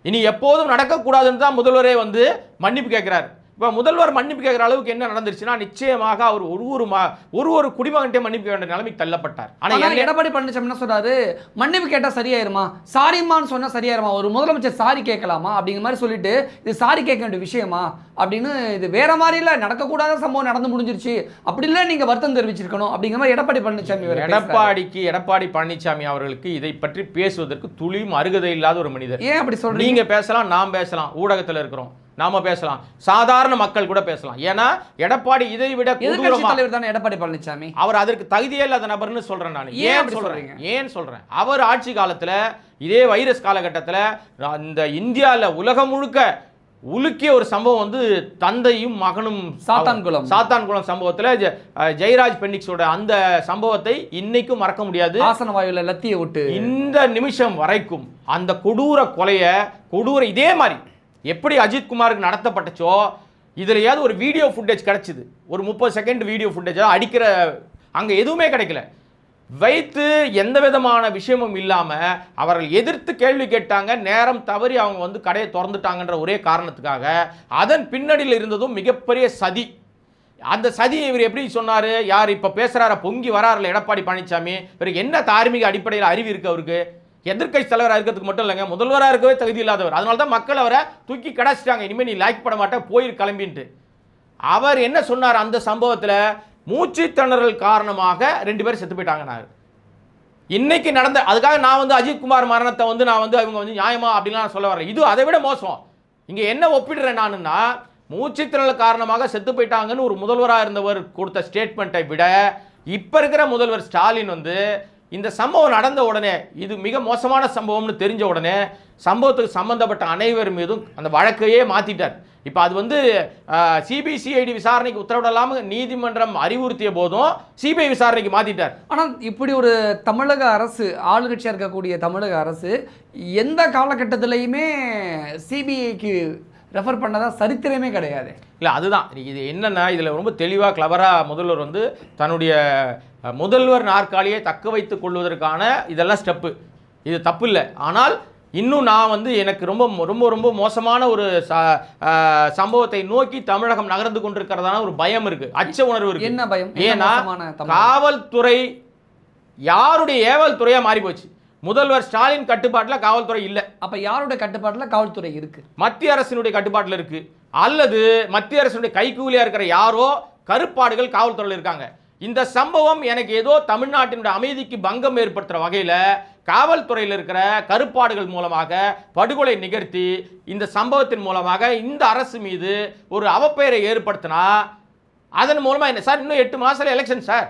Speaker 1: இனி எப்போதும் நடக்கக்கூடாதுன்னு தான் முதல்வரே வந்து மன்னிப்பு கேட்குறாரு இப்போ முதல்வர் மன்னிப்பு கேட்குற அளவுக்கு என்ன நடந்துருச்சுன்னா நிச்சயமாக அவர் ஒரு ஒரு மா ஒரு ஒரு குடிமகன்கிட்டே மன்னிப்பு வேண்டிய நிலைமைக்கு தள்ளப்பட்டார்.
Speaker 2: ஆனா
Speaker 1: ஆனால்
Speaker 2: எடப்பாடி பழனிசாமி என்ன சொல்றாரு? மன்னிப்பு கேட்டா சரியாயிருமா? சாரிம்மான்னு சொன்னா சரியாயிருமா? ஒரு முதலமைச்சர் சாரி கேட்கலாமா? அப்படிங்கிற மாதிரி சொல்லிட்டு இது சாரி கேட்க வேண்டிய விஷயமா? அப்படின்னு இது வேற மாதிரில நடக்கக்கூடாத சம்பவம் நடந்து முடிஞ்சிருச்சு. அப்படி இல்லை நீங்க வருத்தம் தெரிவிச்சிருக்கணும் அப்படிங்கிற மாதிரி எடப்பாடி பழனிசாமி.
Speaker 1: எடப்பாடிக்கு எடப்பாடி பழனிசாமி அவர்களுக்கு இதை பற்றி பேசுவதற்கு துளியும் அருகதை இல்லாத ஒரு மனிதர்.
Speaker 2: ஏன் அப்படி சொல்றீங்க?
Speaker 1: நீங்க பேசலாம் நாம் பேசலாம் ஊடகத்துல இருக்கிறோம். நாம பேசலாம். சாதாரண மக்கள் கூட பேசலாம். ஏன்னா எடப்பாடி இதை விட
Speaker 2: தலைவர் தானே எடப்பாடி பழனிசாமி
Speaker 1: அவர் அதற்கு தகுதியே இல்லாத நபர்னு சொல்றேன் நான்.
Speaker 2: ஏன்
Speaker 1: சொல்றேன்? ஏன் சொல்றேன்? அவர் ஆட்சி காலத்துல இதே வைரஸ் காலகட்டத்துல இந்த இந்தியால உலகம் முழுக்க உலுக்கிய ஒரு சம்பவம் வந்து தந்தையும் மகனும்
Speaker 2: சாத்தான்குளம்.
Speaker 1: சாத்தான்குளம் சம்பவத்துல ஜெயராஜ் பென்னிக்ஸோட அந்த சம்பவத்தை இன்னைக்கும் மறக்க முடியாது.
Speaker 2: ஆசன வாயுல லத்திய விட்டு.
Speaker 1: இந்த நிமிஷம் வரைக்கும் அந்த கொடூர கொலைய கொடூர இதே மாதிரி எப்படி அஜித் குமாருக்கு நடத்தப்பட்டுச்சோ ஒரு வீடியோ ஃபுட்டேஜ் கிடச்சிது. ஒரு முப்பது செகண்ட் வீடியோ ஃபுட்டேஜ் அடிக்கிற அங்கே எதுவுமே கிடைக்கல. வைத்து எந்த விதமான விஷயமும் இல்லாமல் அவர்கள் எதிர்த்து கேள்வி கேட்டாங்க நேரம் தவறி அவங்க வந்து கடையை திறந்துட்டாங்கன்ற ஒரே காரணத்துக்காக. அதன் பின்னணியில் இருந்ததும் மிகப்பெரிய சதி. அந்த சதி இவர் எப்படி சொன்னார்? யார் இப்போ பேசுகிறார பொங்கி வராருல எடப்பாடி பழனிசாமி இவர் என்ன தார்மீக அடிப்படையில் அறிவு இருக்கு அவருக்கு? எதிர்க்கட்சி தலைவராக இருக்கிறதுக்கு மட்டும் இல்லைங்க முதல்வராக இருக்கவே தகுதி இல்லாதவர். அதனால தான் மக்கள் அவரை தூக்கி கிடச்சிட்டாங்க. இனிமேல் நீ லைக் பண்ண மாட்டேன் போயிரு கிளம்பின்ட்டு. அவர் என்ன சொன்னார் அந்த சம்பவத்தில்? மூச்சு திணறல் காரணமாக ரெண்டு பேரும் செத்து போயிட்டாங்கன்னாரு. இன்னைக்கு நடந்த அதுக்காக நான் வந்து அஜித் குமார் மரணத்தை வந்து நான் வந்து அவங்க வந்து நியாயமா அப்படின்லாம் நான் சொல்ல வரல. இது அதை விட மோசம். இங்கே என்ன ஒப்பிடுறேன் நானுன்னா மூச்சுத்திணறல் காரணமாக செத்து போயிட்டாங்கன்னு ஒரு முதல்வராக இருந்தவர் கொடுத்த ஸ்டேட்மெண்ட்டை விட இப்போ இருக்கிற முதல்வர் ஸ்டாலின் வந்து இந்த சம்பவம் நடந்த உடனே இது மிக மோசமான சம்பவம்னு தெரிஞ்ச உடனே சம்பவத்துக்கு சம்பந்தப்பட்ட அனைவர் மீதும் அந்த வழக்கையே மாத்திட்டார். இப்போ அது வந்து சிபிசிஐடி விசாரணைக்கு உத்தரவிடலாமல் நீதிமன்றம் அறிவுறுத்திய போதும் சிபிஐ விசாரணைக்கு மாத்திட்டார்.
Speaker 2: ஆனா இப்படி ஒரு தமிழக அரசு ஆளுங்கட்சியா இருக்கக்கூடிய தமிழக அரசு எந்த காலகட்டத்திலையுமே சிபிஐக்கு ரெஃபர் பண்ணதா சரித்திரமே கிடையாது.
Speaker 1: இல்லை அதுதான். இது என்னன்னா இதில் ரொம்ப தெளிவாக கிளவராக முதல்வர் வந்து தன்னுடைய முதல்வர் நாற்காலியை தக்க வைத்துக் கொள்வதற்கான இதெல்லாம் ஸ்டெப்பு இது தப்பு இல்லை ஆனால் இன்னும் நான் வந்து எனக்கு ரொம்ப ரொம்ப ரொம்ப மோசமான ஒரு சம்பவத்தை நோக்கி தமிழகம் நகர்ந்து கொண்டிருக்கிறதான ஒரு பயம் இருக்கு. அச்ச உணர்வு இருக்கு.
Speaker 2: என்ன பயம்?
Speaker 1: ஏன்னா? காவல்துறை யாருடைய ஏவல் துறையா மாறி போச்சு முதல்வர் ஸ்டாலின் கட்டுப்பாட்டில் காவல்துறை இல்லை.
Speaker 2: அப்ப யாருடைய கட்டுப்பாட்டுல காவல்துறை இருக்கு?
Speaker 1: மத்திய அரசினுடைய கட்டுப்பாட்டில் இருக்கு. அல்லது மத்திய அரசினுடைய கைக்கூலியா இருக்கிற யாரோ கருப்பாடுகள் காவல்துறையில் இருக்காங்க. இந்த சம்பவம் எனக்கு ஏதோ தமிழ்நாட்டினுடைய அமைதிக்கு பங்கம் ஏற்படுத்துகிற வகையில் காவல்துறையில் இருக்கிற கருப்பாடுகள் மூலமாக படுகொலை நிகழ்த்தி இந்த சம்பவத்தின் மூலமாக இந்த அரசு மீது ஒரு அவப்பெயரை ஏற்படுத்தினா அதன் மூலமாக என்ன? சார் இன்னும் எட்டு மாதத்தில் எலெக்ஷன் சார்.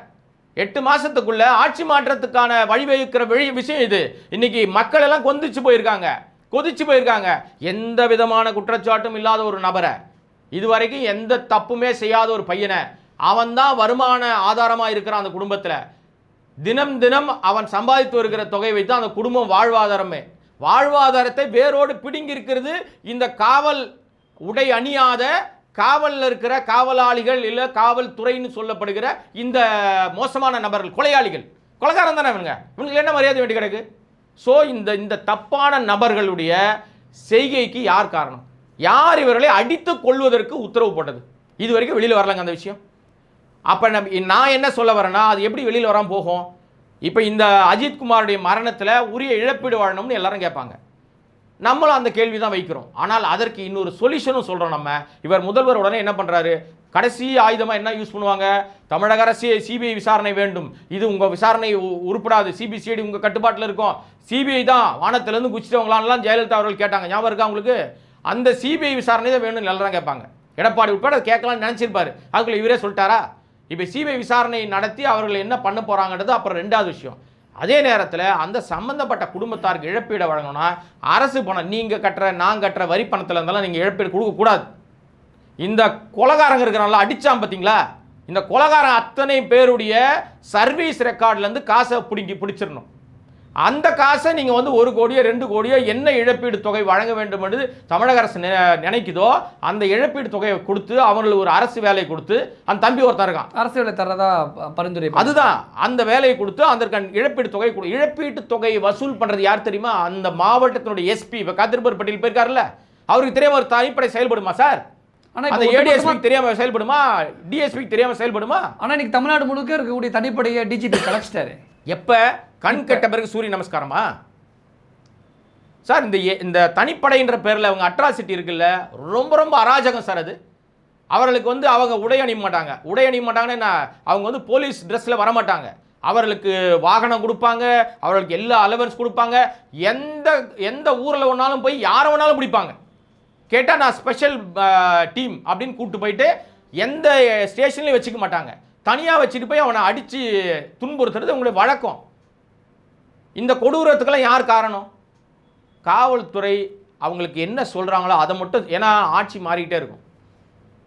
Speaker 1: எட்டு மாதத்துக்குள்ளே ஆட்சி மாற்றத்துக்கான வழிவகுக்கிற வழி விஷயம் இது. இன்னைக்கு மக்கள் எல்லாம் கொந்திச்சு போயிருக்காங்க. கொதிச்சு போயிருக்காங்க. எந்த விதமான குற்றச்சாட்டும் இல்லாத ஒரு நபரை. இதுவரைக்கும் எந்த தப்புமே செய்யாத ஒரு பையனை அவன்தான் வருமான ஆதாரமாக இருக்கிறான் அந்த குடும்பத்தில். தினம் தினம் அவன் சம்பாதித்து வருகிற தொகை வைத்து அந்த குடும்பம் வாழ்வாதாரமே. வாழ்வாதாரத்தை வேரோடு பிடுங்கி இருக்கிறது இந்த காவல் உடை அணியாத காவலில் இருக்கிற காவலாளிகள் இல்லை காவல்துறைன்னு சொல்லப்படுகிற இந்த மோசமான நபர்கள் கொலையாளிகள். கொலைகாரன் தானே இவங்க இவங்களுக்கு என்ன மரியாதை வேண்டி கிடக்கு? ஸோ இந்த இந்த தப்பான நபர்களுடைய செய்கைக்கு யார் காரணம்? யார் இவர்களை அடித்து கொள்வதற்கு உத்தரவு போட்டது? இது வரைக்கும் வெளியில் வரலங்க அந்த விஷயம். அப்போ நம்ம நான் என்ன சொல்ல வரேன்னா அது எப்படி வெளியில் வராமல் போகும்? இப்போ இந்த அஜித் குமாருடைய மரணத்தில் உரிய இழப்பீடு வாழணும்னு எல்லாரும் கேட்பாங்க. நம்மளும் அந்த கேள்வி தான் வைக்கிறோம். ஆனால் அதற்கு இன்னொரு சொல்யூஷனும் சொல்கிறோம் நம்ம. இவர் முதல்வர் உடனே என்ன பண்ணுறாரு கடைசி ஆயுதமாக என்ன யூஸ் பண்ணுவாங்க? தமிழக அரசு சிபிஐ விசாரணை வேண்டும். இது உங்கள் விசாரணை உ- உருப்படாது. சிபிசிஐடி உங்கள் கட்டுப்பாட்டில் இருக்கும். சிபிஐ தான் வானத்திலேருந்து குச்சிட்டவங்களான்லாம் ஜெயலலிதா அவர்கள் கேட்டாங்க. ஞாபகம் இருக்கா உங்களுக்கு? அந்த சிபிஐ விசாரணை தான் வேணும்னு எல்லாரும் கேட்பாங்க. எடப்பாடி உட்பட அதை கேட்கலாம்னு நினச்சிருப்பாரு. அதுக்குள்ளே இவரே சொல்லிட்டாரா? இப்போ சிபிஐ விசாரணை நடத்தி அவர்கள் என்ன பண்ண போகிறாங்கன்றது அப்புறம் ரெண்டாவது விஷயம். அதே நேரத்தில் அந்த சம்மந்தப்பட்ட குடும்பத்தாருக்கு இழப்பீடு வழங்கணும்னா அரசு பணம் நீங்கள் கட்டுற நான் கட்டுற வரி பணத்தில் இருந்தாலும் நீங்கள் இழப்பீடு கொடுக்கக்கூடாது இந்த கொலகாரங்க இருக்கிறனால அடித்தான் பார்த்தீங்களா இந்த கொலகாரன் அத்தனை பேருடைய சர்வீஸ் ரெக்கார்ட்லேருந்து காசை பிடிங்கி பிடிச்சிடணும். அந்த காசை நீங்கள் வந்து ஒரு கோடியோ ரெண்டு கோடியோ என்ன இழப்பீடு தொகை வழங்க வேண்டும் என்று தமிழக அரசு நினைக்குதோ அந்த இழப்பீடு தொகையை கொடுத்து அவங்களுக்கு ஒரு அரசு வேலையை கொடுத்து அந்த தம்பி ஒருத்தன் இருக்கான்.
Speaker 2: அரசு வேலை தரதா பரிந்துரை
Speaker 1: அதுதான். அந்த வேலையை கொடுத்து அதற்கு இழப்பீடு தொகை இழப்பீட்டு தொகையை வசூல் பண்றது யார் தெரியுமா? அந்த மாவட்டத்தினுடைய எஸ்பி இப்போ கதிர்பர் பட்டியல் போயிருக்காருல்ல. அவருக்கு தெரியாம ஒரு தனிப்படை செயல்படுமா சார்? அந்த ஏடிஎஸ்பிக்கு தெரியாம செயல்படுமா? டிஎஸ்பிக்கு தெரியாம செயல்படுமா?
Speaker 2: ஆனா இன்னைக்கு தமிழ்நாடு முழுக்க இருக்கக்கூடிய தனிப்படையை டிஜிபி கலைச்சிட்டாரு
Speaker 1: எப்ப? கண் கெட்ட பிறகு சூரிய நமஸ்காரமா? சார் இந்த இந்த தனிப்படைன்ற பேர்ல அவங்க அட்ராசிட்டி இருக்குல்ல ரொம்ப ரொம்ப அராஜகம் சார் அது. அவர்களுக்கு வந்து அவங்க உடை அணிய மாட்டாங்க. உடை அணிய மாட்டாங்கன்னா அவங்க வந்து போலீஸ் ட்ரெஸ்ஸில் வரமாட்டாங்க. அவர்களுக்கு வாகனம் கொடுப்பாங்க அவர்களுக்கு எல்லா அலவன்ஸ் கொடுப்பாங்க. எந்த எந்த ஊரில் வேணாலும் போய் யாரை வேணாலும் பிடிப்பாங்க. கேட்டால் நான் ஸ்பெஷல் டீம் அப்படின்னு கூப்பிட்டு போயிட்டு எந்த ஸ்டேஷன்லையும் வச்சுக்க மாட்டாங்க. தனியாக வச்சுட்டு போய் அவனை அடித்து துன்புறுத்துறது உங்களுடைய வழக்கம். இந்த கொடூரத்துக்கெல்லாம் யார் காரணம்? காவல்துறை அவங்களுக்கு என்ன சொல்கிறாங்களோ அதை மட்டும் ஏன்னா ஆட்சி மாறிக்கிட்டே இருக்கும்.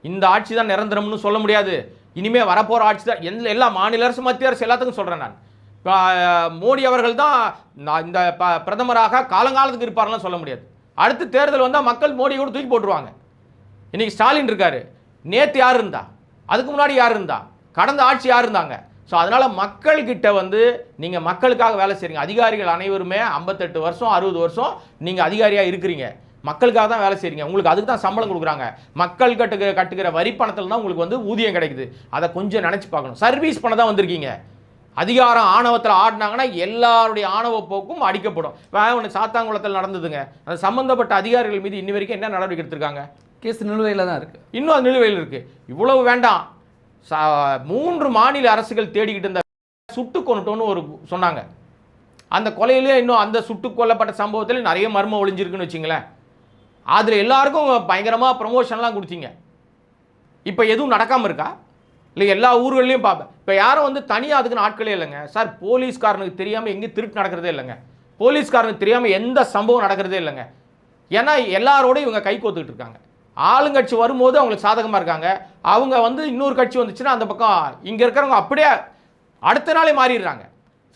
Speaker 1: இந்த ஆட்சி தான் நிரந்தரம்னு சொல்ல முடியாது. இனிமேல் வரப்போகிற ஆட்சி தான் எந்த எல்லா மாநில அரசு மத்திய அரசு எல்லாத்துக்கும் சொல்கிறேன் நான். இப்போ மோடி அவர்கள் தான் நான் இந்த ப பிரதமராக காலங்காலத்துக்கு இருப்பார்லாம் சொல்ல முடியாது. அடுத்து தேர்தல் வந்தால் மக்கள் மோடியை கூட தூக்கி போட்டுருவாங்க. இன்றைக்கி ஸ்டாலின் இருக்கார். நேற்று யார் இருந்தா? அதுக்கு முன்னாடி யார் இருந்தா? கடந்த ஆட்சி யார் இருந்தாங்க? ஸோ அதனால மக்கள்கிட்ட வந்து நீங்க மக்களுக்காக வேலை செய்றீங்க. அதிகாரிகள் அனைவருமே ஐம்பத்தெட்டு வருஷம் அறுபது வருஷம் நீங்க அதிகாரியா இருக்கிறீங்க. மக்களுக்காக தான் வேலை செய்றீங்க. உங்களுக்கு அதுக்கு தான் சம்பளம் கொடுக்குறாங்க. மக்கள் கட்டுக்கிற கட்டுக்கிற வரி பணத்தில் தான் உங்களுக்கு வந்து ஊதியம் கிடைக்குது. அதை கொஞ்சம் நினைச்சு பார்க்கணும். சர்வீஸ் பண்ண தான் வந்திருக்கீங்க. அதிகாரம் ஆணவத்தில் ஆடினாங்கன்னா எல்லாருடைய ஆணவ போக்கும் அடிக்கப்படும். இப்போ ஒன்று சாத்தாங்குளத்தில் நடந்ததுங்க. அது சம்பந்தப்பட்ட அதிகாரிகள் மீது இன்னி வரைக்கும் என்ன நடவடிக்கை எடுத்திருக்காங்க?
Speaker 2: கேஸ் நிலுவையில் தான் இருக்குது
Speaker 1: இன்னும் அது நிலுவையில் இருக்கு. இவ்வளவு வேண்டாம். மூன்று மாநில அரசுகள் தேடிக்கிட்டு இருந்த சுட்டு கொண்டுட்டோன்னு ஒரு சொன்னாங்க. அந்த கொலையிலே இன்னும் அந்த சுட்டு கொல்லப்பட்ட சம்பவத்தில் நிறைய மர்மம் ஒளிஞ்சிருக்குன்னு வச்சுங்களேன். அதில் எல்லாருக்கும் பயங்கரமாக ப்ரமோஷன்லாம் கொடுத்தீங்க. இப்போ எதுவும் நடக்காமல் இருக்கா? இல்லை எல்லா ஊர்கள்லையும் பார்ப்பேன் இப்போ யாரும் வந்து தனியாக அதுக்குன்னு ஆட்களே இல்லைங்க. சார் போலீஸ்காரனுக்கு தெரியாமல் எங்கேயும் திருட்டு நடக்கிறதே இல்லைங்க. போலீஸ்காரனுக்கு தெரியாமல் எந்த சம்பவம் நடக்கிறதே இல்லைங்க. ஏன்னா எல்லாரோடையும் இவங்க கை கோத்துக்கிட்டு இருக்காங்க. ஆளுங்கட்சி வரும்போது அவங்களுக்கு சாதகமாக இருக்காங்க. அவங்க வந்து இன்னொரு கட்சி வந்துச்சுன்னா அந்த பக்கம் இங்கே இருக்கிறவங்க அப்படியே அடுத்த நாளே மாறிடுறாங்க.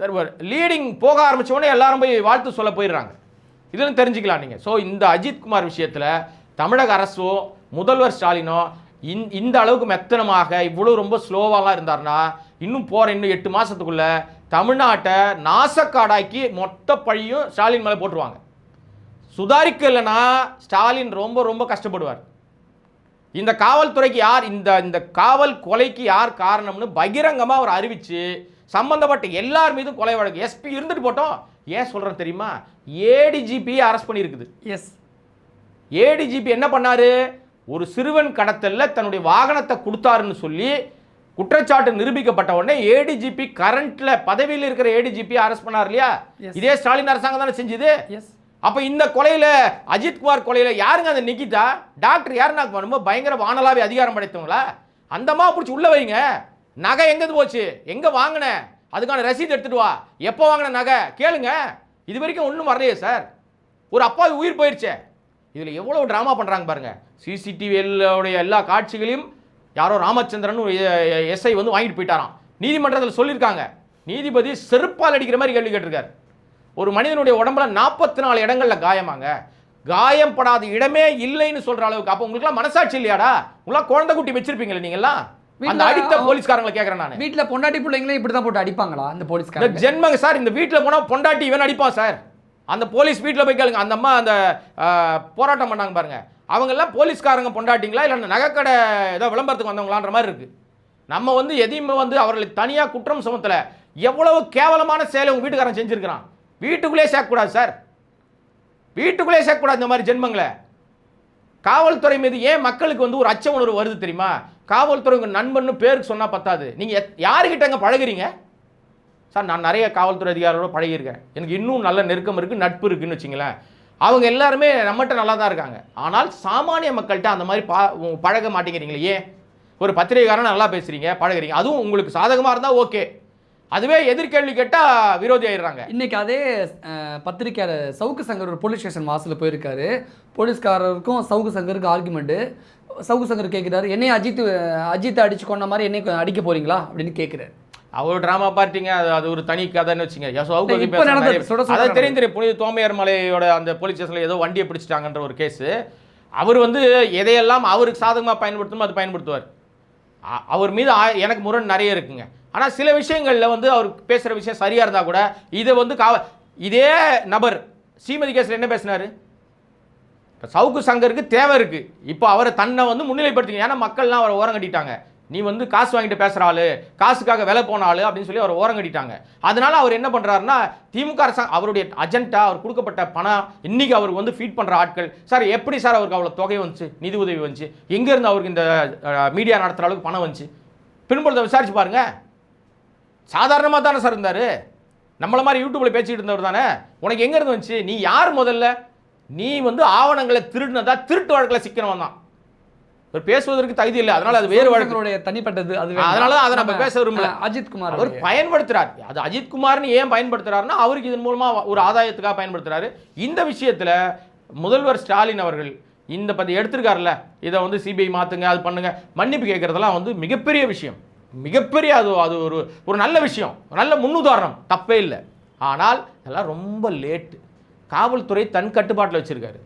Speaker 1: சார் லீடிங் போக ஆரம்பித்தவொடனே உடனே எல்லாரும் போய் வாழ்த்து சொல்ல போயிடுறாங்க. இதுன்னு தெரிஞ்சுக்கலாம் நீங்கள் ஸோ இந்த அஜித்குமார் விஷயத்தில் தமிழக அரசோ முதல்வர் ஸ்டாலினோ இந் இந்த அளவுக்கு மெத்தனமாக இவ்வளோ ரொம்ப ஸ்லோவாலாம் இருந்தாருன்னா இன்னும் போகிற இன்னும் எட்டு மாதத்துக்குள்ளே தமிழ்நாட்டை நாசக்காடாக்கி மொத்த பழியும் ஸ்டாலின் மேலே போட்டுருவாங்க. சுதாரிக்கலைன்னா ஸ்டாலின் ரொம்ப ரொம்ப கஷ்டப்படுவார். இந்த காவல்துறைக்கு யார் இந்த இந்த காவல் கொலைக்கு யார் காரணம்னு பகிரங்கமாக அவர் அறிவிச்சு சம்பந்தப்பட்ட எல்லார் மீதும் கொலை வழக்கு. எஸ்பி இருந்துட்டு போட்டோம். ஏன் சொல்கிறேன் தெரியுமா? ஏடிஜிபி அரெஸ்ட் பண்ணியிருக்குது.
Speaker 2: எஸ்
Speaker 1: ஏடிஜிபி என்ன பண்ணாரு? ஒரு சிறுவன் கடத்தல்ல தன்னுடைய வாகனத்தை கொடுத்தாருன்னு சொல்லி குற்றச்சாட்டு நிரூபிக்கப்பட்ட உடனே ஏடிஜிபி கரண்ட்ல பதவியில் இருக்கிற ஏடிஜிபி அரெஸ்ட் பண்ணார் இல்லையா. இதே ஸ்டாலின் அரசாங்கம் தானே செஞ்சது?
Speaker 2: எஸ்
Speaker 1: அப்போ இந்த கொலையில் அஜித் குமார் யாருங்க அந்த நிக்கிட்டா டாக்டர் யாருன்னா ரொம்ப பயங்கர வானலாவே அதிகாரம் படைத்தவங்களா? அந்தமா பிடிச்சி உள்ள வைங்க. நகை எங்கேருந்து போச்சு? எங்கே வாங்கின? அதுக்கான ரசீது எடுத்துட்டு வா. எப்போ வாங்கின நகை? கேளுங்க. இது வரைக்கும் ஒன்றும் வரலையே சார். ஒரு அப்பாவி உயிர் போயிடுச்சே இதில் எவ்வளோ ட்ராமா பண்ணுறாங்க பாருங்கள் சிசிடிவியோடைய எல்லா காட்சிகளையும் யாரோ ராமச்சந்திரன் ஒரு எஸ்ஐ வந்து வாங்கிட்டு போயிட்டாராம். நீதிமன்றத்தில் சொல்லியிருக்காங்க. நீதிபதி செருப்பால் அடிக்கிற மாதிரி கேள்வி கேட்டிருக்காரு. ஒரு மனிதனுடைய உடம்புல நாற்பத்தி நாலு இடங்கள்ல காயமாங்க. காயம் படாத இடமே இல்லைன்னு சொல்ற அளவுக்கு. அப்போ உங்களுக்குலாம் மனசாட்சி இல்லையாடா? உங்களாம் குழந்தை குட்டி வச்சிருப்பீங்களே நீங்கெல்லாம்? அந்த
Speaker 2: வீட்ல-
Speaker 1: அடித்த போலீஸ்காரங்களை கேட்கறேன் நான்.
Speaker 2: வீட்டில் பொண்டாட்டி பிள்ளைங்களே இப்படி தான் போட்டு அடிப்பாங்களா இந்த போலீஸ்காரங்க?
Speaker 1: ஜென்மங்க சார் இந்த வீட்டில் போனால் பொண்டாட்டி இவன் அடிப்பான் சார். அந்த போலீஸ் வீட்டில் போய் கேளுங்க. அந்த அம்மா அந்த போராட்டம் பண்ணாங்க பாருங்க. அவங்க எல்லாம் போலீஸ்காரங்க பொண்டாட்டிங்களா? இல்லை அந்த நகைக்கடை ஏதோ விளம்பரத்துக்கு வந்தவங்களான்ற மாதிரி இருக்கு. நம்ம வந்து எதையுமே வந்து அவர்களை தனியாக குற்றம் சுமத்தல. எவ்வளவு கேவலமான செயலை உங்க வீட்டுக்காரன் செஞ்சிருக்கிறான். வீட்டுக்குள்ளே சேர்க்கக்கூடாது சார். வீட்டுக்குள்ளே சேர்க்கக்கூடாது இந்த மாதிரி ஜென்மங்களை. காவல்துறை மீது ஏன் மக்களுக்கு வந்து ஒரு அச்ச உணர்வு வருது தெரியுமா? காவல்துறை உங்கள் நண்பன்னு பேருக்கு சொன்னால் பத்தாது. நீங்கள் எத்- அங்கே பழகுறீங்க? சார் நான் நிறைய காவல்துறை அதிகாரியோட பழகியிருக்கேன். எனக்கு இன்னும் நல்ல நெருக்கம் இருக்குது நட்பு இருக்குன்னு வச்சுங்களேன். அவங்க எல்லாருமே நம்மகிட்ட நல்லா தான் இருக்காங்க. ஆனால் சாமானிய மக்கள்கிட்ட அந்த மாதிரி பா பழக மாட்டேங்கிறீங்களே ஏன்? ஒரு பத்திரிகைக்காரன் நல்லா பேசுகிறீங்க பழகுறீங்க. அதுவும் உங்களுக்கு சாதகமாக இருந்தால் ஓகே. அதுவே எதிர்கேள்வி கேட்டால் விரோதி ஆயிடுறாங்க.
Speaker 2: இன்னைக்கு அதே பத்திரிக்கையாளர் சவுக்கு சங்கர் ஒரு போலீஸ் ஸ்டேஷன் வாசலில் போயிருக்காரு. போலீஸ்காரருக்கும் சவுக்கு சங்கருக்கு ஆர்குமெண்ட்டு சவுக்கு சங்கர் கேட்குறாரு என்னைய அஜித் அஜித்தை அடிச்சு கொண்ட மாதிரி என்னை அடிக்க போறீங்களா? அப்படின்னு கேட்குறாரு
Speaker 1: அவர் ட்ராமா பார்ட்டிங்க. அது அது ஒரு தனி கதைன்னு வச்சுங்க
Speaker 2: நடந்தது.
Speaker 1: தெரியும் தெரியும் புனித தோமையார் மலையோட அந்த போலீஸ் ஸ்டேஷனில் ஏதோ வண்டியை பிடிச்சிட்டாங்கன்ற ஒரு கேஸு அவர் வந்து எதையெல்லாம் அவருக்கு சாதகமாக பயன்படுத்தணுமோ அது பயன்படுத்துவார். அவர் மீது ஆ- எனக்கு முரண் நிறைய இருக்குங்க. ஆனால் சில விஷயங்களில் வந்து அவர் பேசுகிற விஷயம் சரியாக இருந்தால் கூட இதை வந்து காவ இதே நபர் ஸ்ரீமதி கேஸில் என்ன பேசினார்? இப்போ சவுக்கு சங்கருக்கு தேவை இருக்குது இப்போ அவரை தன்னை வந்து முன்னிலைப்படுத்திங்க ஏன்னா மக்கள்லாம் அவரை ஓரம் கட்டிட்டாங்க. நீ வந்து காசு வாங்கிட்டு பேசுகிற ஆள் காசுக்காக விலை போன அப்படின்னு சொல்லி அவர் ஓரம் கட்டிட்டாங்க. அதனால அவர் என்ன பண்ணுறாருன்னா திமுக அரசாங்கம் அவருடைய அஜெண்டா அவர் கொடுக்கப்பட்ட பணம் இன்னைக்கு அவருக்கு வந்து ஃபீட் பண்ணுற ஆட்கள். சார் எப்படி சார் அவருக்கு அவ்வளோ தொகை வந்துச்சு நிதி உதவி வந்துச்சு? எங்கேருந்து அவருக்கு இந்த மீடியா நடத்துகிற அளவுக்கு பணம் வந்துச்சு? பின்புலத்தை விசாரிச்சு பாருங்கள் சாதாரணமாக தானே சார் இருந்தார். நம்மள மாதிரி யூடியூப்பில் பேசிக்கிட்டு இருந்தவர் தானே. உனக்கு எங்கேருந்து வந்துச்சு? நீ யார் முதல்ல? நீ வந்து ஆவணங்களை திருடினதா திருட்டு வழக்கில் சிக்கனவன் தான். இவர் பேசுவதற்கு தகுதி இல்லை. அதனால அது வேறு வழக்கு.
Speaker 2: அவங்களுடைய தனிப்பட்டது அது
Speaker 1: அதனால தான் அதை நம்ம பேச விரும்பல.
Speaker 2: அஜித் குமார்
Speaker 1: அவர் பயன்படுத்துறார். அது அஜித் குமார்னு ஏன் பயன்படுத்துறாருன்னா அவருக்கு இதன் மூலமா ஒரு ஆதாயத்துக்காக பயன்படுத்துறாரு. இந்த விஷயத்துல முதல்வர் ஸ்டாலின் அவர்கள் இந்த பத்தி எடுத்திருக்காருல்ல. இதை வந்து சிபிஐ மாத்துங்க அது பண்ணுங்க. மன்னிப்பு கேட்கறதெல்லாம் வந்து மிகப்பெரிய விஷயம். மிகப்பெரிய அது அது ஒரு ஒரு நல்ல விஷயம். ஒரு நல்ல முன்னுதாரணம். தப்பே இல்லை. ஆனால் அதெல்லாம் ரொம்ப லேட்டு. காவல்துறை தன் கட்டுப்பாட்டில் வச்சிருக்காரு.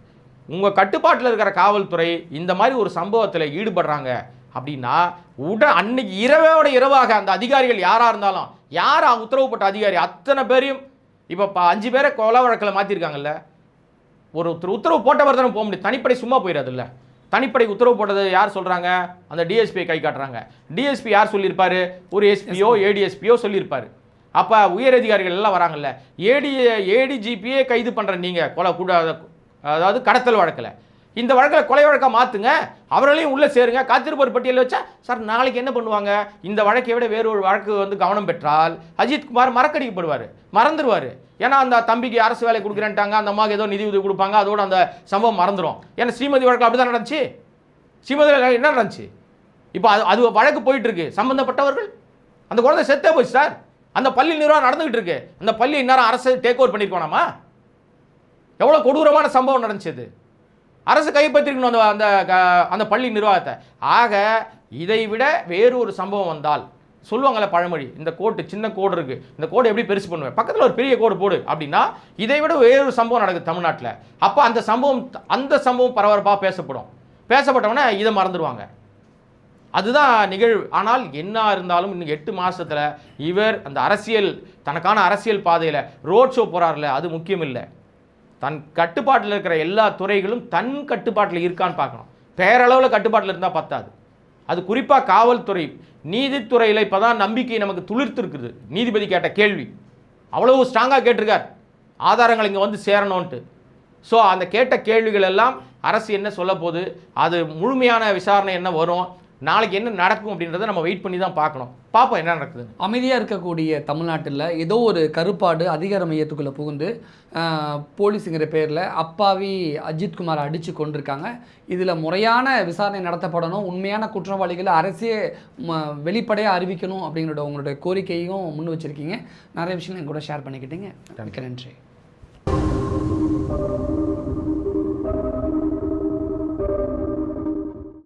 Speaker 1: உங்க கட்டுப்பாட்டில் இருக்கிற காவல்துறை இந்த மாதிரி ஒரு சம்பவத்தில் ஈடுபடுறாங்க அப்படின்னா உட அன்னைக்கு இரவோட இரவாக அந்த அதிகாரிகள் யாரா இருந்தாலும் யார் உத்தரவு போட்ட அதிகாரி? அத்தனை பேரையும் இப்போ அஞ்சு பேரை கொலை வழக்கில் மாற்றிருக்காங்கல்ல ஒரு உத்தரவு போட்டவர் தானே போக முடியும். தனிப்படை சும்மா போயிடாதுல்ல தனிப்படை உத்தரவு போட்டது யார் சொல்றாங்க? அந்த டிஎஸ்பியை கை காட்டுறாங்க. டிஎஸ்பி யார் சொல்லியிருப்பாரு? ஒரு எஸ்பியோ ஏடிஎஸ்பியோ சொல்லியிருப்பாரு. அப்போ உயர் அதிகாரிகள் எல்லாம் வராங்கல்ல. ஏடி ஏடிஜிபியே கைது பண்ற நீங்க கொலை கூட அதாவது கடத்தல் வழக்கில். இந்த வழக்கில் கொலை வழக்காக மாற்றுங்க அவர்களையும் உள்ளே சேருங்க காத்திருப்போர் பட்டியலில் வச்சா சார் நாளைக்கு என்ன பண்ணுவாங்க? இந்த வழக்கை விட வேறு ஒரு வழக்கு வந்து கவனம் பெற்றால் அஜித்குமார் மறக்கடிக்கப்படுவார் மறந்துடுவார் ஏன்னா அந்த தம்பிக்கு அரசு வேலை கொடுக்குறேன்ட்டாங்க அந்த அம்மாவுக்கு ஏதோ நிதி உதவி கொடுப்பாங்க அதோட அந்த சம்பவம் மறந்துடும் ஏன்னா ஸ்ரீமதி வழக்கில் அப்படி தான் நடந்துச்சு. ஸ்ரீமதி என்ன நடந்துச்சு? இப்போ அது அது வழக்கு போயிட்டுருக்கு. சம்மந்தப்பட்டவர்கள் சம்பந்தப்பட்டவர்கள்? அந்த குழந்தை செத்தே போச்சு சார். அந்த பள்ளி நிர்வாகம் நடந்துகிட்டு இருக்கு. அந்த பள்ளி இந்நேரம் அரசு டேக் ஓவர் பண்ணியிருக்கோனாமா எவ்வளோ கொடூரமான சம்பவம் நடந்துச்சு அரசு கைப்பற்றிருக்கணும் அந்த அந்த க- அந்த பள்ளி நிர்வாகத்தை. ஆக இதை விட வேறு ஒரு சம்பவம் வந்தால் சொல்லுவாங்கல்ல பழமொழி இந்த கோட்டு சின்ன கோடு இருக்கு இந்த கோடு எப்படி பெருசு பண்ணுவேன்? பக்கத்தில் ஒரு பெரிய கோடு போடு அப்படின்னா இதை விட வேறொரு சம்பவம் நடக்குது தமிழ்நாட்டில். அப்போ அந்த சம்பவம் அந்த சம்பவம் பரபரப்பாக பேசப்படும். பேசப்பட்டவொடனே இதை மறந்துடுவாங்க. அதுதான் நிகழ்வு. ஆனால் என்ன இருந்தாலும் இன்னும் எட்டு மாதத்தில் இவர் அந்த அரசியல் தனக்கான அரசியல் பாதையில் ரோட் ஷோ போகிறார்ல அது முக்கியம் இல்லை தன் கட்டுப்பாட்டில் இருக்கிற எல்லா துறைகளும் தன் கட்டுப்பாட்டில் இருக்கான்னு பார்க்கணும். பேரளவில் கட்டுப்பாட்டில் இருந்தால் பத்தாது. அது குறிப்பாக காவல்துறை நீதித்துறையில் இப்போ தான் நம்பிக்கை நமக்கு துளிர்த்திருக்குது. நீதிபதி கேட்ட கேள்வி. அவ்வளவு ஸ்ட்ராங்காக கேட்டிருக்கார். ஆதாரங்கள் இங்கே வந்து சேரணும்ன்ட்டு. ஸோ அந்த கேட்ட கேள்விகள் எல்லாம் அரசு என்ன சொல்ல போகுது? அது முழுமையான விசாரணை என்ன வரும்? நாளைக்கு என்ன நடக்கும் அப்படின்றத நம்ம வெயிட் பண்ணி தான் பார்க்கணும். பார்ப்போம் என்ன நடக்குது
Speaker 2: அமைதியாக இருக்கக்கூடிய தமிழ்நாட்டில் ஏதோ ஒரு கருப்பாடு அதிகார மையத்துக்குள்ளே புகுந்து போலீஸுங்கிற பேரில் அப்பாவி அஜித்குமாரை அடித்து கொண்டிருக்காங்க இதில் முறையான விசாரணை நடத்தப்படணும் உண்மையான குற்றவாளிகளை அரசே வெளிப்படையாக அறிவிக்கணும் அப்படிங்கிற உங்களுடைய கோரிக்கையும் முன் வச்சுருக்கீங்க. நிறைய விஷயங்கள் என் கூட ஷேர் பண்ணிக்கிட்டீங்க. நன்றி.